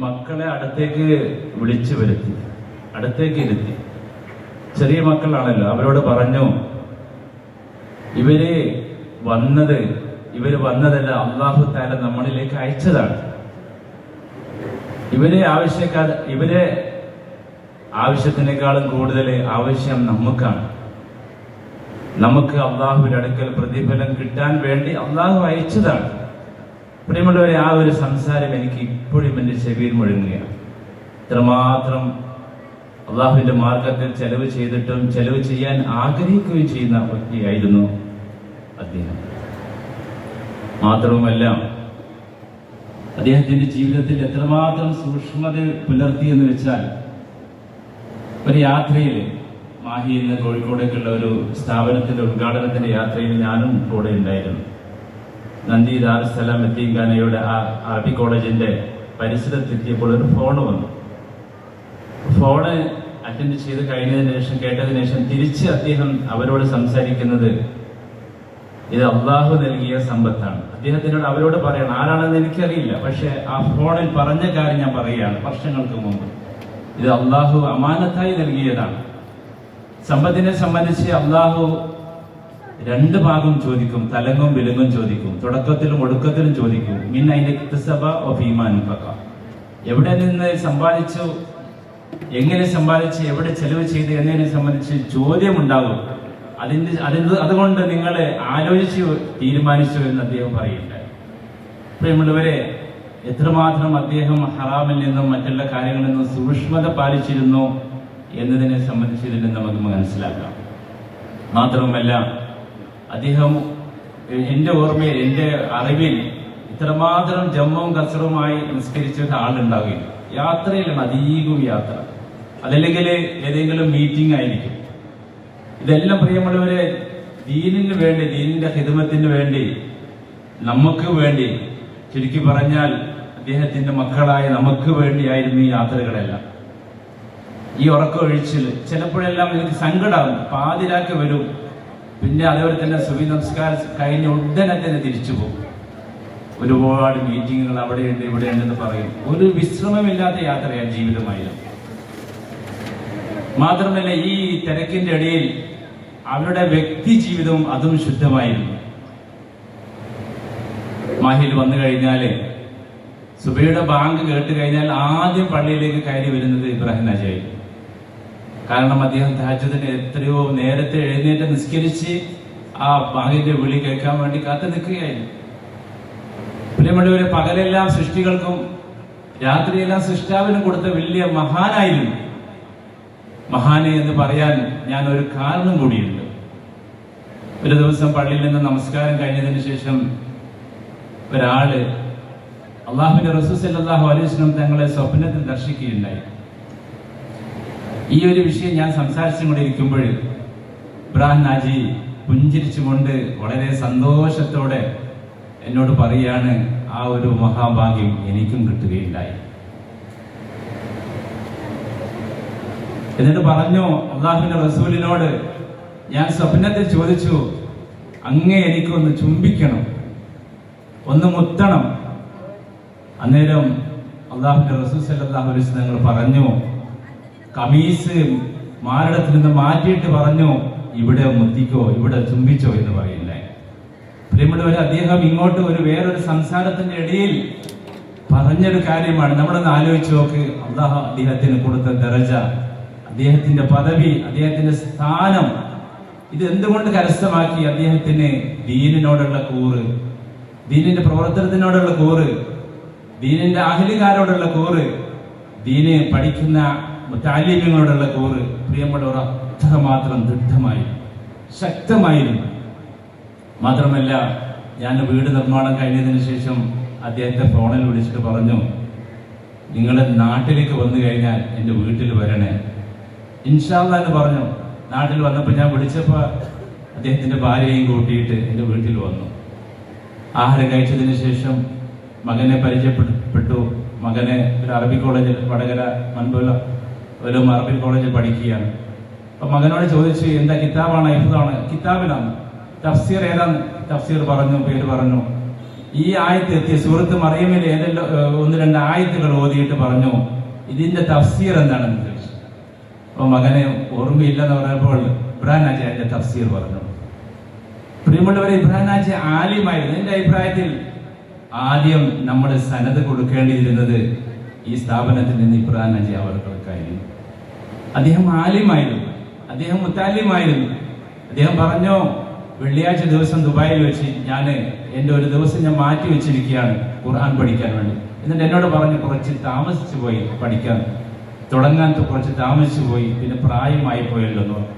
മക്കളെ അടുത്തേക്ക് വിളിച്ചു വരുത്തി. അടുത്തേക്ക് ഇരുത്തി. ചെറിയ മക്കളാണല്ലോ അവരോട് പറഞ്ഞു ഇവർ വന്നത് ഇവർ വന്നതല്ല അള്ളാഹു താല നമ്മളിലേക്ക് അയച്ചതാണ്. ഇവരെ ആവശ്യക്കാർ ഇവരെ ആവശ്യത്തിനേക്കാളും കൂടുതൽ ആവശ്യം നമുക്കാണ്. നമുക്ക് അള്ളാഹുവിന്റെ അടുക്കൽ പ്രതിഫലം കിട്ടാൻ വേണ്ടി അള്ളാഹു അയച്ചതാണ്. പ്രിയമുള്ളവരെ ആ ഒരു സംസാരം എനിക്ക് ഇപ്പോഴും എന്റെ ചെവിയിൽ മുഴങ്ങുകയാണ്. ഇത്രമാത്രം അള്ളാഹുവിന്റെ മാർഗത്തിൽ ചെലവ് ചെയ്തിട്ടും ചെലവ് ചെയ്യാൻ ആഗ്രഹിക്കുകയും ചെയ്യുന്ന വ്യക്തിയായിരുന്നു അദ്ദേഹം. മാത്രവുമല്ല അദ്ദേഹത്തിന്റെ ജീവിതത്തിൽ എത്രമാത്രം സൂക്ഷ്മത പുലർത്തി എന്ന് വെച്ചാൽ ഒരു യാത്രയിൽ മാഹി എന്ന കോഴിക്കോടേക്കുള്ള ഒരു സ്ഥാപനത്തിന്റെ ഉദ്ഘാടനത്തിന്റെ യാത്രയിൽ ഞാനും കൂടെ ഉണ്ടായിരുന്നു. നന്ദി ദാറുസലാം എത്തിങ്കാനയുടെ ആ അറബി കോളേജിന്റെ പരിസരത്തെത്തിയപ്പോൾ ഒരു ഫോൺ വന്നു. ഫോണ് അറ്റൻഡ് ചെയ്ത് കഴിഞ്ഞതിന് ശേഷം കേട്ടതിന് ശേഷം തിരിച്ച് അദ്ദേഹം അവരോട് സംസാരിക്കുന്നത് ഇത് അള്ളാഹു നൽകിയ സമ്പത്താണ്. അദ്ദേഹത്തിനോട് അവരോട് പറയണം ആരാണെന്ന് എനിക്കറിയില്ല. പക്ഷെ ആ ഫോണിൽ പറഞ്ഞ കാര്യം ഞാൻ പറയുകയാണ് വർഷങ്ങൾക്ക് മുമ്പ്. ഇത് അള്ളാഹു അമാനത്തായി നൽകിയതാണ്. സമ്പത്തിനെ സംബന്ധിച്ച് അള്ളാഹു രണ്ട് ഭാഗം ചോദിക്കും തലങ്ങും വിലങ്ങും ചോദിക്കും തുടക്കത്തിലും ഒടുക്കത്തിലും ചോദിക്കും. മിൻ അതിന്റെ ഇക്തസബ ഓഫ് ഈമാൻ പക്ക എവിടെ നിന്ന് സമ്പാദിച്ചു എങ്ങനെ സമ്പാദിച്ച് എവിടെ ചെലവ് ചെയ്ത് എന്നതിനെ സംബന്ധിച്ച് ചോദ്യം ഉണ്ടാകും അതിന്റെ അതിന് അതുകൊണ്ട് നിങ്ങൾ ആലോചിച്ച് തീരുമാനിച്ചു എന്ന് അദ്ദേഹം പറയുന്നുണ്ട്. പ്രിയമുള്ളവരെ എത്രമാത്രം അദ്ദേഹം ഹറാമിൽ നിന്നും മറ്റുള്ള കാര്യങ്ങളിൽ നിന്നും സൂക്ഷ്മത പാലിച്ചിരുന്നു എന്നതിനെ സംബന്ധിച്ച് ഇതിൽ നമുക്ക് മനസ്സിലാക്കാം. മാത്രവുമല്ല അദ്ദേഹം എന്റെ ഓർമ്മയിൽ എന്റെ അറിവിൽ ഇത്രമാത്രം ജമ്മവും കസറുമായി നിസ്കരിച്ച ഒരാളുണ്ടാവുകയില്ല യാത്രയിലാണ് അധികവും യാത്ര. അതല്ലെങ്കിൽ ഏതെങ്കിലും മീറ്റിംഗ് ആയിരിക്കും. ഇതെല്ലാം പ്രിയമുള്ളവരെ ദീനിന് വേണ്ടി ദീനിന്റെ ഹിതമത്തിന് വേണ്ടി നമുക്ക് വേണ്ടി ചുരുക്കി പറഞ്ഞാൽ അദ്ദേഹത്തിന്റെ മക്കളായ നമുക്ക് വേണ്ടിയായിരുന്നു ഈ യാത്രകളെല്ലാം. ഈ ഉറക്കമൊഴിച്ചിൽ ചിലപ്പോഴെല്ലാം എനിക്ക് സങ്കടമാകും പാതിരാക്കി വരും പിന്നെ അതേപോലെ തന്നെ സുബി നമസ്കാരം കഴിഞ്ഞ ഉടനെ തന്നെ തിരിച്ചു പോകും. ഒരുപാട് മീറ്റിങ്ങുകൾ അവിടെയുണ്ട് ഇവിടെയുണ്ടെന്ന് പറയും. ഒരു വിശ്രമമില്ലാത്ത യാത്രയാണ് ജീവിതമായിരുന്നു. മാത്രമല്ല ഈ തിരക്കിന്റെ ഇടയിൽ അവരുടെ വ്യക്തി ജീവിതവും അതും ശുദ്ധമായിരുന്നു. മാഹിയിൽ വന്നു കഴിഞ്ഞാൽ സുബയുടെ ബാങ്ക് കേട്ട് കഴിഞ്ഞാൽ ആദ്യം പള്ളിയിലേക്ക് കയറി വരുന്നത് ഇബ്രാഹിം നജായിരുന്നു കാരണം അദ്ദേഹം താജുദിന് എത്രയോ നേരത്തെ എഴുന്നേറ്റ് നിസ്കരിച്ച് ആ ബാങ്കിന്റെ വിളി കേൾക്കാൻ വേണ്ടി കാത്തു നിൽക്കുകയായിരുന്നു. പ്രിയമുള്ളവരെ പകലെല്ലാം സൃഷ്ടികൾക്കും രാത്രിയെല്ലാം സൃഷ്ടാവിനും കൊടുത്ത വലിയ മഹാനായിരുന്നു. മഹാന് എന്ന് പറയാൻ ഞാൻ ഒരു കാരണം കൂടിയുണ്ട്. ഒരു ദിവസം പള്ളിയിൽ നിന്ന് നമസ്കാരം കഴിഞ്ഞതിന് ശേഷം ഒരാൾ അള്ളാഹുവിന്റെ റസൂസ് അല്ലാഹു അലൈഹിസ്ലം തങ്ങളെ സ്വപ്നത്തിൽ ദർശിക്കുകയുണ്ടായി. ഈ ഒരു വിഷയം ഞാൻ സംസാരിച്ചുകൊണ്ടിരിക്കുമ്പോൾ ഇബ്രാഹിം നാജി പുഞ്ചിരിച്ചുകൊണ്ട് വളരെ സന്തോഷത്തോടെ എന്നോട് പറയാണ് ആ ഒരു മഹാഭാഗ്യം എനിക്കും കിട്ടുകയുണ്ടായി. എന്നിട്ട് പറഞ്ഞു അള്ളാഹുവിന്റെ റസൂലിനോട് ഞാൻ സ്വപ്നത്തിൽ ചോദിച്ചു അങ്ങേ എനിക്കൊന്ന് ചുംബിക്കണം ഒന്ന് മുത്തണം. അന്നേരം അള്ളാഹുവിന്റെ റസൂൽ സല്ലല്ലാഹു അലൈഹി വസല്ലം പറഞ്ഞു കമീസ് മാരടത്തിൽ നിന്ന് മാറ്റിയിട്ട് പറഞ്ഞു ഇവിടെ മുത്തിക്കോ ഇവിടെ ചുംബിച്ചോ എന്ന് പറയില്ലേ? പ്രിയമുള്ളവർ അദ്ദേഹം ഇങ്ങോട്ട് ഒരു വേറൊരു സംസാരത്തിന്റെ ഇടയിൽ പറഞ്ഞൊരു കാര്യമാണ്. നമ്മളൊന്ന് ആലോചിച്ച് നോക്ക്. അള്ളാഹ അദ്ദേഹത്തിന് കൊടുത്ത ദറജ അദ്ദേഹത്തിന്റെ പദവി അദ്ദേഹത്തിന്റെ സ്ഥാനം ഇത് എന്തുകൊണ്ട് കരസ്ഥമാക്കി അദ്ദേഹത്തിന് ദീനിനോടുള്ള കൂറ് ദീനിന്റെ പ്രവർത്തനത്തിനോടുള്ള കൂറ് ദീനിന്റെ അഹലികാരോടുള്ള കൂറ് ദീന് പഠിക്കുന്ന താലീമ്യങ്ങളോടുള്ള കൂറ് പ്രിയമുള്ളവർ അത്രമാത്രം ദൃഢമായി ശക്തമായിരുന്നു. മാത്രമല്ല ഞാൻ വീട് നിർമ്മാണം കഴിഞ്ഞതിന് ശേഷം അദ്ദേഹത്തെ ഫോണിൽ വിളിച്ചിട്ട് പറഞ്ഞു നിങ്ങൾ നാട്ടിലേക്ക് വന്നു കഴിഞ്ഞാൽ എന്റെ വീട്ടിൽ വരണേ. ഇൻഷാല്ല എന്ന് പറഞ്ഞു. നാട്ടിൽ വന്നപ്പോൾ ഞാൻ വിളിച്ചപ്പോൾ അദ്ദേഹത്തിന്റെ ഭാര്യയും കൂട്ടിയിട്ട് എന്റെ വീട്ടിൽ വന്നു. ആഹാരം കഴിച്ചതിന് ശേഷം മകനെ പരിചയപ്പെട്ടു. മകനെ ഒരു അറബി കോളേജിൽ വടകര മൻപുല ഒരു മറബിൻ കോളേജിൽ പഠിക്കുകയാണ്. അപ്പൊ മകനോട് ചോദിച്ചു എന്താ കിതാബാണ് ഇഫ്താണ് കിതാബിലാണ്. തഫ്സീർ ഏതാണ്? തഫ്സീർ പറഞ്ഞു പേര് പറഞ്ഞു. ഈ ആയത്ത് എത്തിയ സൂറത്ത് മറിയമിൽ ഏതെല്ലാം ഒന്ന് രണ്ട് ആയത്തുകൾ ഓതിയിട്ട് പറഞ്ഞു ഇതിന്റെ തഫ്സീർ എന്താണെന്ന് ചോദിച്ചു. അപ്പൊ മകനെ ഓർമ്മയില്ലെന്ന് പറഞ്ഞപ്പോൾ ഇബ്രാഹിം നാജി അതിന്റെ തഫ്സീർ പറഞ്ഞു. പ്രിയമുള്ളവരെ ഇബ്രാഹിം നാജി ആലിമായിരുന്നു. എന്റെ അഭിപ്രായത്തിൽ ആദ്യം നമ്മൾ സനത് കൊടുക്കേണ്ടിയിരുന്നത് ഈ സ്ഥാപനത്തിൽ നിന്ന് ഇബ്രാഹിം നജി അദ്ദേഹം ആലിമായിരുന്നു. അദ്ദേഹം മുത്താലിമായിരുന്നു. അദ്ദേഹം പറഞ്ഞു വെള്ളിയാഴ്ച ദിവസം ദുബായിൽ വെച്ച് ഞാൻ എന്റെ ഒരു ദിവസം ഞാൻ മാറ്റി വെച്ചിരിക്കുകയാണ് ഖുർആൻ പഠിക്കാൻ വേണ്ടി. എന്നിട്ട് എന്നോട് പറഞ്ഞു കുറച്ച് താമസിച്ചു പോയി പഠിക്കാൻ. തുടങ്ങാൻ കുറച്ച് താമസിച്ചു പോയി പിന്നെ പ്രായമായി പോയല്ലോ എന്ന് പറഞ്ഞു.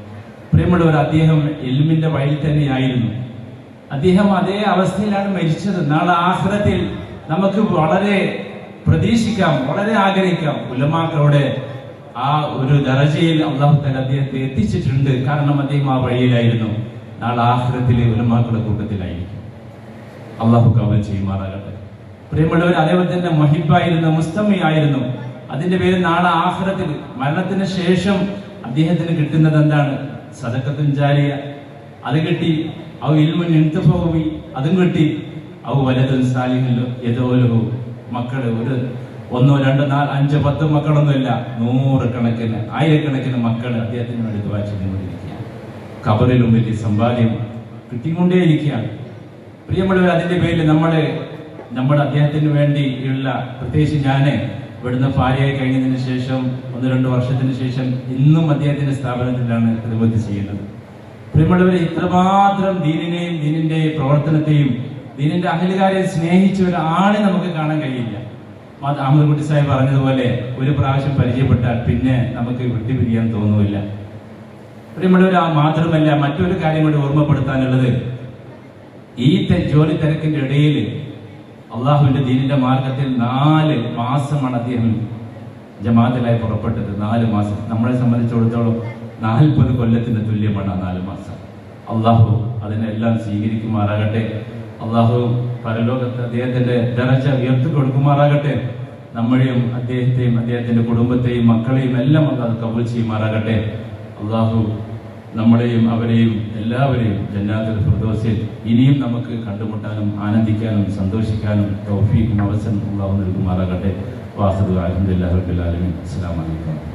പ്രിയമുള്ളവർ അദ്ദേഹം എൽമിന്റെ വഴിയിൽ തന്നെയായിരുന്നു. അദ്ദേഹം അതേ അവസ്ഥയിലാണ് മരിച്ചത്. നാളെ ആഹ്ലത്തിൽ നമുക്ക് വളരെ പ്രതീക്ഷിക്കാം വളരെ ആഗ്രഹിക്കാം. ഉലമാക്കളുടെ ആ ഒരു ദറജയിൽ അള്ളാഹു തല അദ്ദേഹത്തെ എത്തിച്ചിട്ടുണ്ട്. കാരണം അദ്ദേഹം ആ വഴിയിലായിരുന്നു. നാളെ ആഹ്രത്തിലെ ഉലമാക്കളുടെ കൂട്ടത്തിലായിരിക്കും. അള്ളാഹു കവൽ ചെയ്യുമാറാകട്ടെ. പ്രിയമുള്ളവർ അതേപോലെ തന്നെ മഹിബായിരുന്നു മുസ്തമയായിരുന്നു. അതിന്റെ പേര് നാളെ ആഹ്രത്തിൽ മരണത്തിന് ശേഷം അദ്ദേഹത്തിന് കിട്ടുന്നത് എന്താണ്? സദക്കത്തും ജാലിയ അത് കിട്ടി അവ ഇൽമുൻ ഇൻതഫവി. അതും കിട്ടി അവ വലതും സാലിഹല്ലോ യഥോലഹു മക്കൾ ഒരു ഒന്നോ രണ്ടോ നാല് അഞ്ചോ പത്തോ മക്കളൊന്നുമില്ല. നൂറുകണക്കിന് ആയിരക്കണക്കിന് മക്കൾ അദ്ദേഹത്തിന് വേണ്ടി ദുവാ ചെയ്തുകൊണ്ടിരിക്കുകയാണ്. കബറിലും വലിയ സമ്പാദ്യം കിട്ടിക്കൊണ്ടേയിരിക്കുകയാണ്. പ്രിയമുള്ളവർ അതിന്റെ പേരിൽ നമ്മൾ നമ്മുടെ അദ്ദേഹത്തിന് വേണ്ടിയുള്ള പ്രത്യേകിച്ച് ഞാൻ ഇവിടുന്ന് ഭാര്യയായി കഴിഞ്ഞതിന് ശേഷം ഒന്ന് രണ്ട് വർഷത്തിന് ശേഷം ഇന്നും അദ്ദേഹത്തിന്റെ സ്ഥാപനത്തിലാണ് പ്രതിബദ്ധ ചെയ്യുന്നത്. പ്രിയമുള്ളവരെ ഇത്രമാത്രം ദീനിനെയും ദീനിന്റെ പ്രവർത്തനത്തെയും ദീനിന്റെ അഹലുകാരെ സ്നേഹിച്ച ഒരാളെ നമുക്ക് കാണാൻ കഴിയില്ല. അഹമ്മദ് കുട്ടി സാഹിബ് പറഞ്ഞതുപോലെ ഒരു പ്രാവശ്യം പരിചയപ്പെട്ടാൽ പിന്നെ നമുക്ക് വിട്ടുപിരിയാൻ തോന്നുന്നില്ല പ്രിയമുള്ളവർ മാത്രമല്ല മറ്റൊരു കാര്യം കൂടി ഓർമ്മപ്പെടുത്താനുള്ളത്. ഈ ജോലി തിരക്കിന്റെ ഇടയിൽ അള്ളാഹുവിന്റെ ദീനിന്റെ മാർഗത്തിൽ നാല് മാസമാണ് അദ്ദേഹം ജമാഅത്തിലായി പുറപ്പെട്ടത്. നാല് മാസം. നമ്മളെ സംബന്ധിച്ചിടത്തോളം നാൽപ്പത് കൊല്ലത്തിന് തുല്യമാണ് ആ നാല് മാസം. അള്ളാഹു അതിനെല്ലാം സ്വീകരിക്കുമാറാകട്ടെ. അള്ളാഹു പരലോകത്ത് അദ്ദേഹത്തിന്റെ ദരജ ഉയർത്തി കൊടുക്കുമാറാകട്ടെ. നമ്മളെയും അദ്ദേഹത്തെയും അദ്ദേഹത്തിന്റെ കുടുംബത്തെയും മക്കളെയും എല്ലാം അള്ളാഹു കബൂൽ ചെയ്യുമാറാകട്ടെ. അള്ളാഹു നമ്മളെയും അവരെയും എല്ലാവരെയും ജന്നാത്തുൽ ഫിർദോസിൽ ഇനിയും നമുക്ക് കണ്ടുമുട്ടാനും ആനന്ദിക്കാനും സന്തോഷിക്കാനും തൗഫീഖും അവസരം അള്ളാഹു നൽകുമാറാകട്ടെ. വാസുദ് അലഹദില്ലാ റബ്ബിൽ അസ്സാം അലൈക്കും.